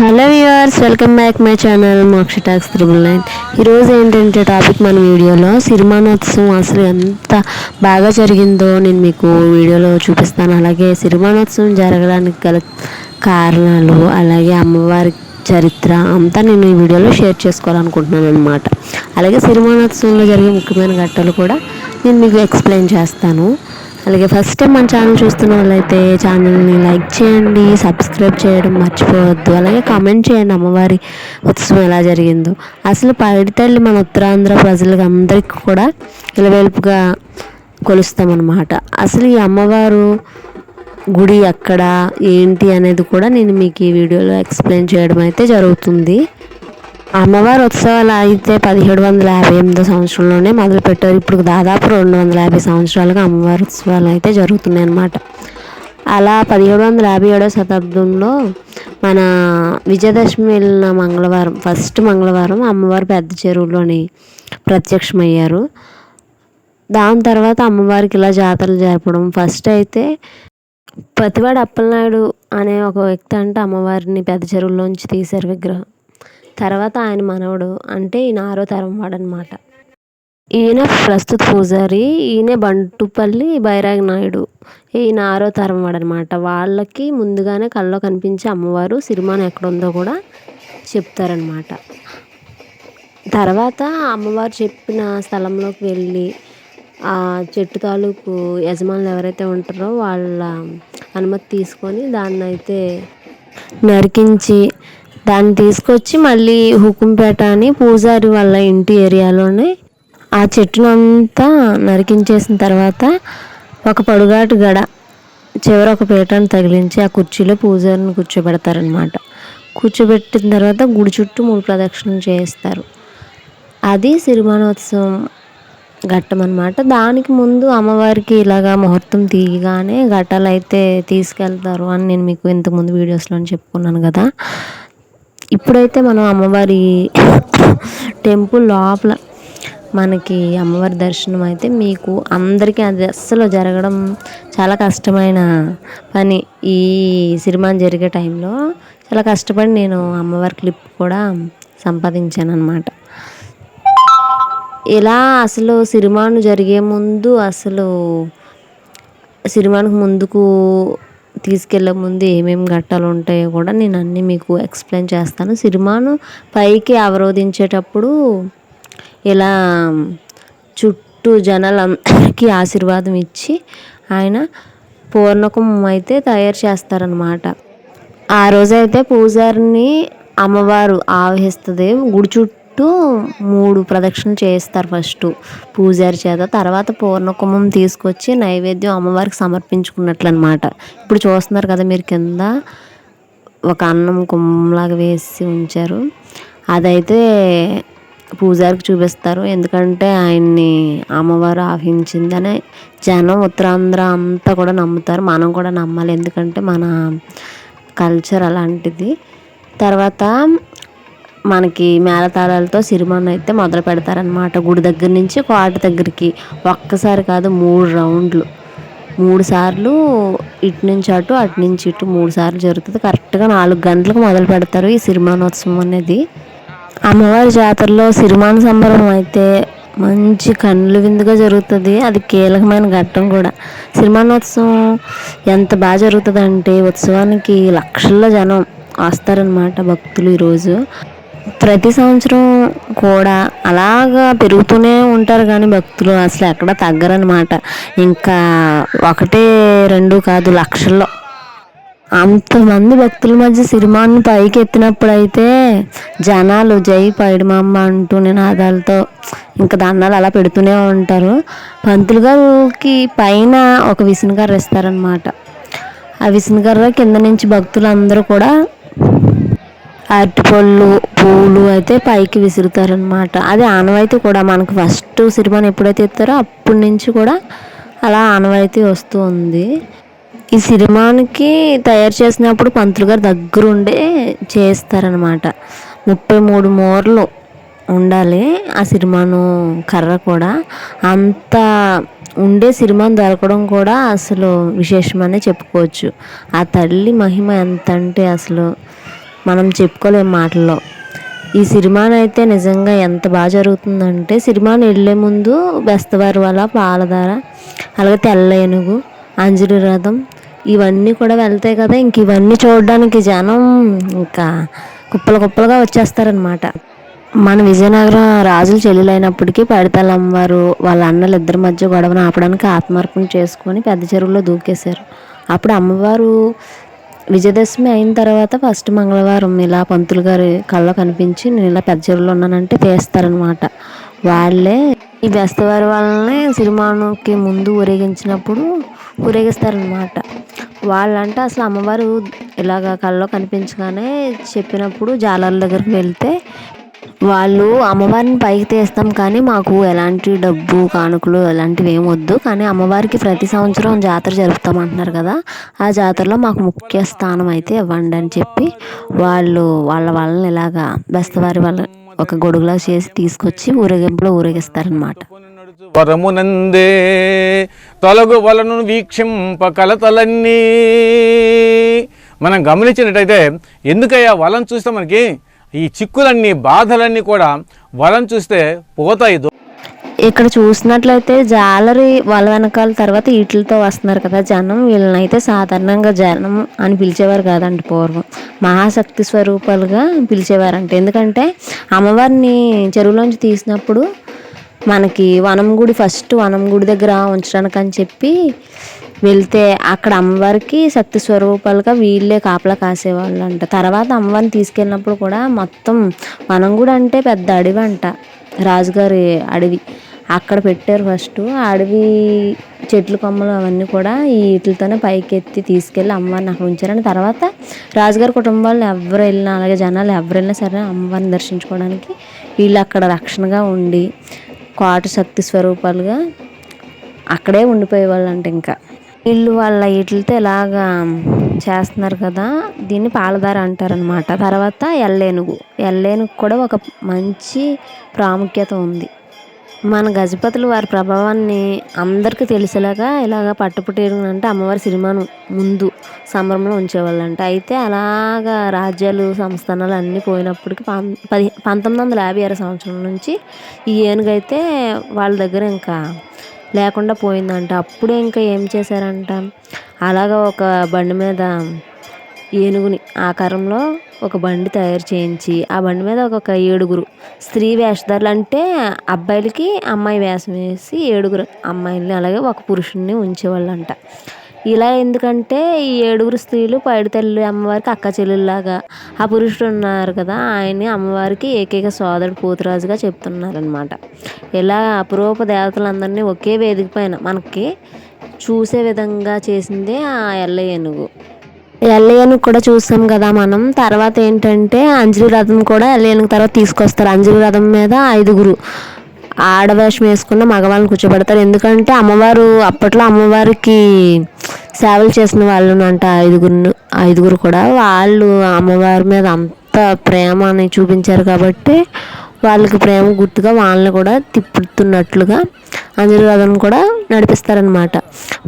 Hello viewers welcome back my channel Moksha talks triple nine. ఈరోజు ఏంటంటే topic మన వీడియోలో సిరిమానోత్సవం అసలు ఎంత బాగా జరిగిందో నేను మీకు వీడియోలో చూపిస్తాను. అలాగే సిరిమానోత్సవం జరగడానికి గల కారణాలు అలాగే అమ్మవారి చరిత్ర అంతా నేను ఈ వీడియోలో షేర్ చేసుకోవాలనుకుంటున్నాను అనమాట అలాగే సిరిమానోత్సవంలో జరిగే ముఖ్యమైన ఘట్టాలు కూడా నేను మీకు ఎక్స్ప్లెయిన్ చేస్తాను. అలాగే ఫస్ట్ టైం మన ఛానల్ చూస్తున్న వాళ్ళైతే ఛానల్ని లైక్ చేయండి సబ్స్క్రైబ్ చేయడం మర్చిపోవద్దు. అలాగే కామెంట్ చేయండి అమ్మవారి ఉత్సవం ఎలా జరిగిందో. అసలు పైడితల్లి మన ఉత్తరాంధ్ర ప్రజలకు అందరికీ కూడా ఇలవేలుపుగా కొలుస్తామన్నమాట. అసలు ఈ అమ్మవారు గుడి ఎక్కడ ఏంటి అనేది కూడా నేను మీకు ఈ వీడియోలో ఎక్స్ప్లెయిన్ చేయడం అయితే జరుగుతుంది. అమ్మవారి ఉత్సవాలు అయితే పదిహేడు వందల యాభై ఎనిమిదో సంవత్సరంలోనే మొదలుపెట్టారు. ఇప్పుడు దాదాపు రెండు వందల యాభై సంవత్సరాలుగా అమ్మవారి ఉత్సవాలు అయితే జరుగుతున్నాయి అన్నమాట. అలా పదిహేడు వందల యాభై ఏడో శతాబ్దంలో మన విజయదశమి వెళ్ళిన మంగళవారం ఫస్ట్ మంగళవారం అమ్మవారు పెద్ద చెరువులోని ప్రత్యక్షమయ్యారు. దాని తర్వాత అమ్మవారికి ఇలా జాతరలు జరపడం ఫస్ట్ అయితే పతివాడు అప్పలనాయుడు అనే ఒక వ్యక్తి అంటే అమ్మవారిని పెద్ద చెరువులోంచి తీశారు విగ్రహం. తర్వాత ఆయన మనవడు అంటే ఈయన ఆరో తరం వాడనమాట. ఈయన ప్రస్తుత పూజారి ఈయన బంటుపల్లి బైరాగి నాయుడు. ఈయన ఆరో తరం వాడనమాట. వాళ్ళకి ముందుగానే కళ్ళలో కనిపించే అమ్మవారు సిరిమాన ఎక్కడుందో కూడా చెప్తారనమాట. తర్వాత అమ్మవారు చెప్పిన స్థలంలోకి వెళ్ళి ఆ చెట్టు తాలూకు యజమానులు ఎవరైతే ఉంటారో వాళ్ళ అనుమతి తీసుకొని దాన్ని అయితే నరికించి దాన్ని తీసుకొచ్చి మళ్ళీ హుకుంపేట అని పూజారి వాళ్ళ ఇంటి ఏరియాలోనే ఆ చెట్టునంతా నరికించేసిన తర్వాత ఒక పొడుగాటు గడ చివర ఒక పీటను తగిలించి ఆ కుర్చీలో పూజారిని కూర్చోబెడతారనమాట కూర్చోబెట్టిన తర్వాత గుడి చుట్టూ మూడు ప్రదక్షిణలు చేస్తారు అది సిరిమానోత్సవం ఘట్టం అనమాట దానికి ముందు అమ్మవారికి ఇలాగా ముహూర్తం తీయగానే ఘట్టాలు అయితే తీసుకెళ్తారు అని నేను మీకు ఇంతకుముందు వీడియోస్లో చెప్పుకున్నాను కదా. ఇప్పుడైతే మనం అమ్మవారి టెంపుల్ లోపల మనకి అమ్మవారి దర్శనం అయితే మీకు అందరికీ అది అస్సలు జరగడం చాలా కష్టమైన పని. ఈ సినిమా జరిగే టైంలో చాలా కష్టపడి నేను అమ్మవారి క్లిప్ కూడా సంపాదించాను అనమాట ఇలా అసలు సిరిమాను జరిగే ముందు అసలు సిరిమానికి ముందుకు తీసుకెళ్ళే ముందు ఏమేమి ఘట్టాలు ఉంటాయో కూడా నేను అన్నీ మీకు ఎక్స్ప్లెయిన్ చేస్తాను. సిరిమాను పైకి అవరోధించేటప్పుడు ఇలా చుట్టూ జనాలందరికీ ఆశీర్వాదం ఇచ్చి ఆయన పూర్ణకం అయితే తయారు చేస్తారనమాట ఆ రోజైతే పూజారిని అమ్మవారు ఆవహిస్తుంది గుడి చుట్టూ చుట్టూ మూడు ప్రదక్షిణలు చేస్తారు ఫస్ట్. పూజారి చేత. తర్వాత పూర్ణకుంభం తీసుకొచ్చి నైవేద్యం అమ్మవారికి సమర్పించుకున్నట్లు అనమాట ఇప్పుడు చూస్తున్నారు కదా మీరు కింద ఒక అన్నం కుంభంలాగా వేసి ఉంచారు. అదైతే పూజారికి చూపిస్తారు. ఎందుకంటే ఆయన్ని అమ్మవారు ఆహించిందని జనం ఉత్తరాంధ్ర అంతా కూడా నమ్ముతారు. మనం కూడా నమ్మాలి. ఎందుకంటే మన కల్చర్ అలాంటిది. తర్వాత మనకి మేళతాళాలతో సిరిమాను అయితే మొదలు పెడతారనమాట గుడి దగ్గర నుంచి కోట దగ్గరికి. ఒక్కసారి కాదు మూడు రౌండ్లు. మూడు సార్లు ఇటు నుంచి అటు అటు నుంచి ఇటు మూడు సార్లు జరుగుతుంది. కరెక్ట్గా నాలుగు గంటలకు మొదలు పెడతారు ఈ సిరిమానోత్సవం అనేది. అమ్మవారి జాతరలో సిరిమాన సంబరం అయితే మంచి కన్నుల విందుగా జరుగుతుంది. అది కీలకమైన ఘట్టం కూడా. సిరిమానోత్సవం ఎంత బాగా జరుగుతుంది అంటే ఉత్సవానికి లక్షల జనం వస్తారనమాట భక్తులు ఈరోజు. ప్రతి సంవత్సరం కూడా అలాగా పెరుగుతూనే ఉంటారు కానీ భక్తులు అసలు ఎక్కడ తగ్గరనమాట ఇంకా ఒకటే రెండు కాదు లక్షల్లో. అంతమంది భక్తుల మధ్య సిరిమాన్ని పైకి ఎత్తినప్పుడు అయితే జనాలు జై పైడిమమ్మ అంటూ నినాదాలతో ఇంకా దండాలు అలా పెడుతూనే ఉంటారు. పంతులు గారికి పైన ఒక విసునకర్ర ఇస్తారనమాట ఆ విసునకర్ర కింద నుంచి భక్తులు అందరూ కూడా అరటిపళ్ళు పూలు అయితే పైకి విసురుతారనమాట అది ఆనవాయితీ కూడా మనకు ఫస్ట్ సిరిమాని ఎప్పుడైతే ఇస్తారో అప్పటి నుంచి కూడా అలా ఆనవాయితీ వస్తూ ఉంది. ఈ సిరిమానికి తయారు చేసినప్పుడు పంతులు గారు దగ్గరుండే చేస్తారనమాట ముప్పై మూడు మూరలు ఉండాలి ఆ సిరిమాను కర్ర కూడా. అంత ఉండే సిరిమాను దొరకడం కూడా అసలు విశేషమనే చెప్పుకోవచ్చు. ఆ తల్లి మహిమ ఎంత అంటే అసలు మనం చెప్పుకోలేం మాటల్లో. ఈ సిరిమాన్ అయితే నిజంగా ఎంత బాగా జరుగుతుందంటే సిరిమాన్ వెళ్ళే ముందు బెస్తవారి వల్ల పాలధార అలాగే తెల్ల ఏనుగు అంజలి రథం ఇవన్నీ కూడా వెళ్తాయి కదా. ఇంక ఇవన్నీ చూడడానికి జనం ఇంకా కుప్పలు కుప్పలుగా వచ్చేస్తారనమాట మన విజయనగరం రాజులు చెల్లెలైనప్పటికీ పడితల అమ్మవారు వాళ్ళ అన్నలు ఇద్దరి మధ్య గొడవను ఆపడానికి ఆత్మార్పణ చేసుకొని పెద్ద చెరువులో దూకేశారు. అప్పుడు అమ్మవారు విజయదశమి అయిన తర్వాత ఫస్ట్ మంగళవారం ఇలా పంతులు గారి కళ్ళ కనిపించి నేను ఇలా పెద్ద చెరువులో ఉన్నానంటే తీస్తారనమాట వాళ్ళే ఈ బెస్తవారి వాళ్ళని సిరిమానుకి ముందు ఊరేగించినప్పుడు ఊరేగిస్తారనమాట వాళ్ళంటే అసలు అమ్మవారు ఇలాగ కళ్ళలో కనిపించగానే చెప్పినప్పుడు జాలర్ల దగ్గరికి వెళ్తే వాళ్ళు అమ్మవారిని పైకి తీస్తాం కానీ మాకు ఎలాంటి డబ్బు కానుకలు ఎలాంటివి ఏం వద్దు. కానీ అమ్మవారికి ప్రతి సంవత్సరం జాతర జరుపుతాం అంటున్నారు కదా. ఆ జాతరలో మాకు ముఖ్య స్థానం అయితే ఇవ్వండి అని చెప్పి వాళ్ళు వాళ్ళ వాళ్ళని ఇలాగా బెస్తవారి వాళ్ళ ఒక గొడుగులా చేసి తీసుకొచ్చి ఊరేగింపులో ఊరేగిస్తారనమాట వరమునందే తొలగు వలను వీక్షింప కలతలన్నీ. మనం గమనించినట్టయితే ఎందుకయ్యా వలను చూస్తే మనకి ఈ చిక్కులన్నీ బాధలన్నీ కూడా వలం చూస్తే పోతాయి. ఇక్కడ చూసినట్లయితే జాలరి వాళ్ళ వెనకాల తర్వాత ఈటలతో వస్తున్నారు కదా జనం. వీళ్ళనైతే సాధారణంగా జనం అని పిలిచేవారు కాదండి పూర్వం. మహాశక్తి స్వరూపాలుగా పిలిచేవారంట. ఎందుకంటే అమ్మవారిని చెరువులోంచి తీసినప్పుడు మనకి వనం గుడి ఫస్ట్ వనం గుడి దగ్గర ఉంచడానికి అని చెప్పి వెళ్తే అక్కడ అమ్మవారికి శక్తి స్వరూపాలుగా వీళ్ళే కాపలా కాసేవాళ్ళు అంట తర్వాత అమ్మవారిని తీసుకెళ్ళినప్పుడు కూడా మొత్తం మనం కూడా అంటే పెద్ద అడవి అంట రాజుగారి అడవి. అక్కడ పెట్టారు ఫస్ట్ అడవి చెట్లు కొమ్మలు అవన్నీ కూడా ఈ వీటితోనే పైకి ఎత్తి తీసుకెళ్ళి అమ్మవారిని అక్కడ ఉంచారని తర్వాత రాజుగారి కుటుంబాలు ఎవరు వెళ్ళినా అలాగే జనాలు ఎవరు వెళ్ళినా సరే అమ్మవారిని దర్శించుకోవడానికి వీళ్ళు అక్కడ రక్షణగా ఉండి కోట శక్తి స్వరూపాలుగా అక్కడే ఉండిపోయేవాళ్ళు అంట ఇంకా. వీళ్ళు వాళ్ళ ఇట్లతో ఇలాగా చేస్తున్నారు కదా దీన్ని పాలదార అంటారనమాట తర్వాత ఎల్లేనుగు. ఎల్లేనుగు కూడా ఒక మంచి ప్రాముఖ్యత ఉంది. మన గజపతులు వారి ప్రభావాన్ని అందరికీ తెలిసేలాగా ఇలాగ పట్టుపుటేరు అంటే అమ్మవారి సినిమాను ముందు సంబరంలో ఉంచేవాళ్ళంట. అయితే అలాగా రాజ్యాలు సంస్థానాలు అన్నీ పోయినప్పటికి పం పది పంతొమ్మిది వందల యాభై ఆరు సంవత్సరం నుంచి ఈ ఏనుగు అయితే వాళ్ళ దగ్గర ఇంకా లేకుండా పోయిందంట. అప్పుడే ఇంకా ఏం చేశారంట? అలాగ ఒక బండి మీద ఏనుగుని ఆకారంలో ఒక బండి తయారు చేయించి ఆ బండి మీద ఒక ఏడుగురు స్త్రీ వేషధారులు అంటే అబ్బాయిలకి అమ్మాయి వేషం వేసి ఏడుగురు అమ్మాయిల్ని అలాగే ఒక పురుషుణ్ణి ఉంచేవాళ్ళంట. ఇలా ఎందుకంటే ఈ ఏడుగురు స్త్రీలు పైడితల్లి అమ్మవారికి అక్క చెల్లెల్లాగా ఆ పురుషుడు ఉన్నారు కదా ఆయన్ని అమ్మవారికి ఏకైక సోదరుడు పోతురాజుగా చెప్తున్నారనమాట ఇలా అపురూప దేవతలందరినీ ఒకే వేదిక పైన మనకి చూసే విధంగా చేసిందే ఆ ఎల్ల ఏనుగు. ఎల్లయ్యను కూడా చూసాం కదా మనం. తర్వాత ఏంటంటే అంజలి రథం కూడా ఎల్లయ్యను తర్వాత తీసుకొస్తారు. అంజలి రథం మీద ఐదుగురు ఆడవేషం వేసుకున్న మగవాళ్ళని కూర్చోబెడతారు. ఎందుకంటే అమ్మవారు అప్పట్లో అమ్మవారికి సేవలు చేసిన వాళ్ళను అంట ఐదుగురు ఐదుగురు కూడా. వాళ్ళు అమ్మవారి మీద అంత ప్రేమని చూపించారు కాబట్టి వాళ్ళకి ప్రేమ గుర్తుగా వాళ్ళని కూడా తిప్పుతున్నట్లుగా ఆశీర్వాదం కూడా నడిపిస్తారనమాట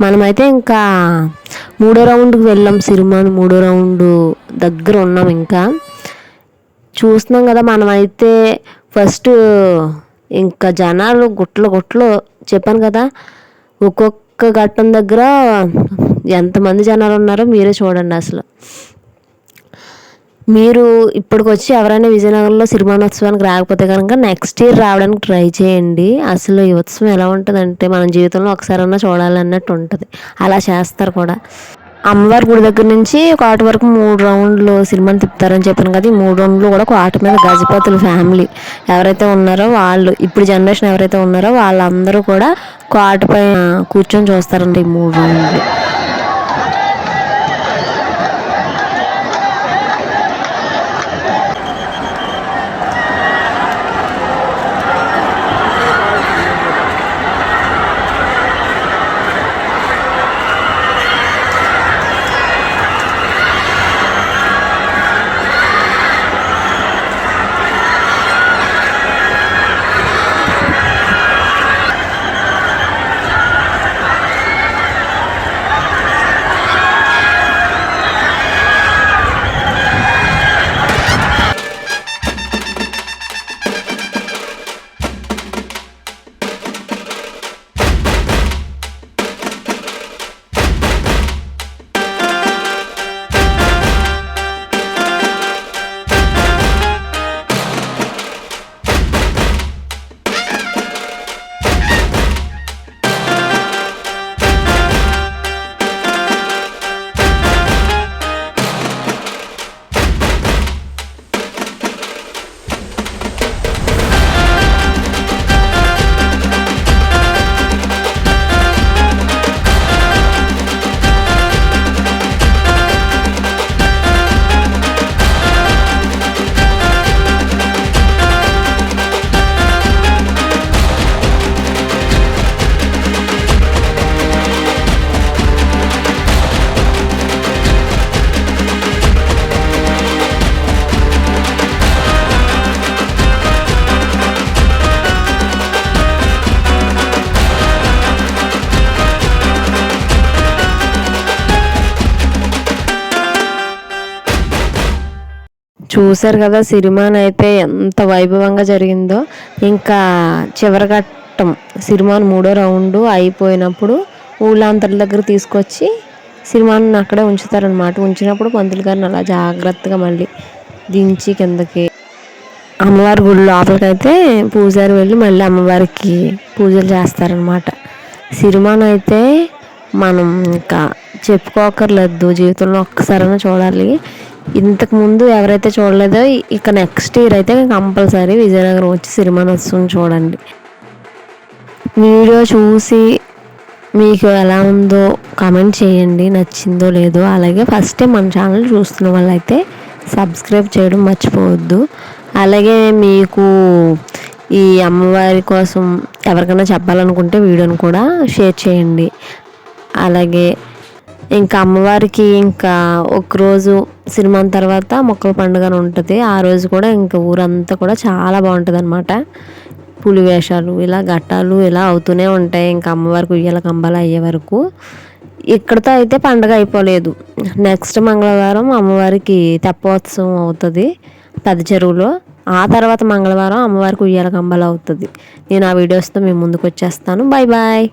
మనమైతే ఇంకా మూడో రౌండ్కి వెళ్ళాం సిరిమాను మూడో రౌండ్ దగ్గర ఉన్నాం ఇంకా. చూస్తున్నాం కదా మనమైతే ఫస్ట్ ఇంకా జనాలు గుట్లు గుట్లు చెప్పాను కదా ఒక్కొక్క ఘట్టం దగ్గర ఎంతమంది జనాలు ఉన్నారో మీరే చూడండి అసలు. మీరు ఇప్పటికి వచ్చి ఎవరైనా విజయనగరంలో సిరిమానోత్సవానికి రాకపోతే కనుక నెక్స్ట్ ఇయర్ రావడానికి ట్రై చేయండి. అసలు ఈ ఉత్సవం ఎలా ఉంటుందంటే మన జీవితంలో ఒకసారన్నా చూడాలన్నట్టు ఉంటుంది. అలా చేస్తారు కూడా. అమ్మవారి గుడి దగ్గర నుంచి కోట వరకు మూడు రౌండ్లు సినిమాని తిప్పుతారని చెప్పాను కదా ఈ మూడు రౌండ్లు కూడా కోట మీద గజపతుల ఫ్యామిలీ ఎవరైతే ఉన్నారో వాళ్ళు ఇప్పుడు జనరేషన్ ఎవరైతే ఉన్నారో వాళ్ళందరూ కూడా కోట పైన కూర్చొని చూస్తారండి ఈ మూడు చూశారు కదా సిరిమాన్ అయితే ఎంత వైభవంగా జరిగిందో. ఇంకా చివరి ఘట్టం సిరిమాన్ మూడో రౌండ్ అయిపోయినప్పుడు ఊళ్ళంతల దగ్గర తీసుకొచ్చి సిరిమాన్ అక్కడే ఉంచుతారనమాట ఉంచినప్పుడు పంతులు గారిని అలా జాగ్రత్తగా మళ్ళీ దించి కిందకి అమ్మవారి గుడి లోపలికైతే పూజారి వెళ్ళి మళ్ళీ అమ్మవారికి పూజలు చేస్తారనమాట సిరిమాన్ అయితే మనం ఇంకా చెప్పుకోకర్లేదు జీవితంలో ఒక్కసారైనా చూడాలి. ఇంతకుముందు ఎవరైతే చూడలేదో ఇక నెక్స్ట్ ఇయర్ అయితే కంపల్సరీ విజయనగరం వచ్చి సిరిమానోత్సవం చూడండి. వీడియో చూసి మీకు ఎలా ఉందో కామెంట్ చేయండి నచ్చిందో లేదో. అలాగే ఫస్ట్ టైం మన ఛానల్ చూస్తున్న వాళ్ళైతే సబ్స్క్రైబ్ చేయడం మర్చిపోవద్దు. అలాగే మీకు ఈ అమ్మవారి కోసం ఎవరికైనా చెప్పాలనుకుంటే వీడియోని కూడా షేర్ చేయండి. అలాగే ఇంకా అమ్మవారికి ఇంకా ఒకరోజు సినిమా తర్వాత మొక్కల పండుగ అని ఉంటుంది. ఆ రోజు కూడా ఇంకా ఊరంతా కూడా చాలా బాగుంటుంది అనమాట పులి వేషాలు ఇలా ఘట్టాలు ఇలా అవుతూనే ఉంటాయి. ఇంకా అమ్మవారికి ఉయ్యాల కంబాలు అయ్యే వరకు. ఇక్కడతో అయితే పండగ అయిపోలేదు. నెక్స్ట్ మంగళవారం అమ్మవారికి తెప్పోత్సవం అవుతుంది పెద్ద చెరువులో. ఆ తర్వాత మంగళవారం అమ్మవారికి ఉయ్యాల కంబాలు అవుతుంది. నేను ఆ వీడియోస్తో మేము ముందుకు వచ్చేస్తాను బాయ్ బాయ్